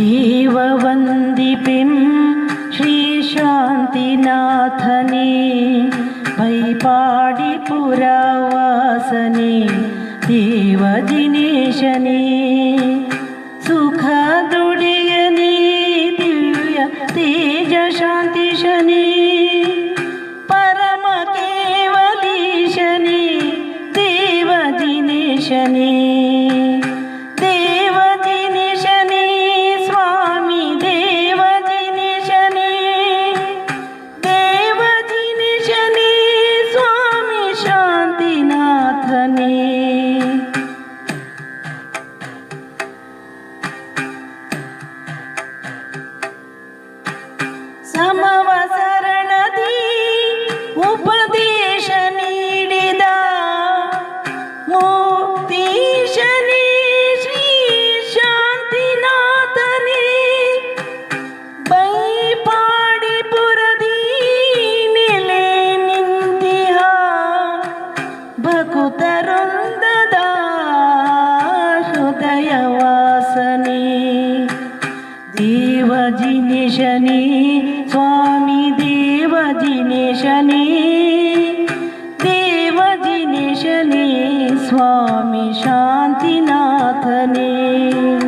जीववन्दिपिं श्रीशान्तिनाथने पैपाडिपुरावासने सुख सुखदुडयने दिव्य तेजशान्तिशने परमकेवलीशने देवदिनेशने ಶಾಂತಿನಾಥನೇ स्वामी शांतिनाथ ने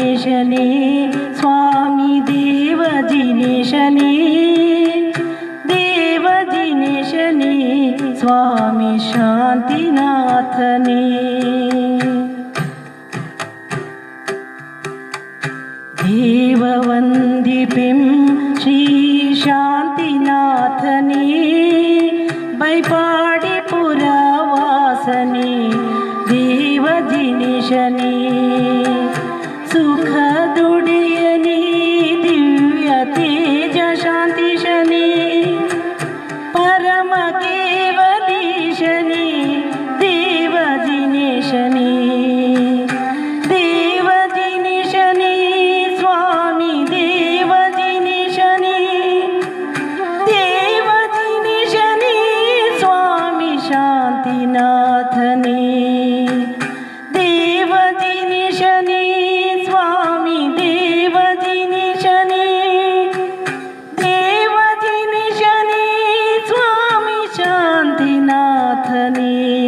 జినేశనే స్వామి దేవ జినేశనే దేవ देव वंदी पिम श्री శ్రీ శాంతినాథనే బైపా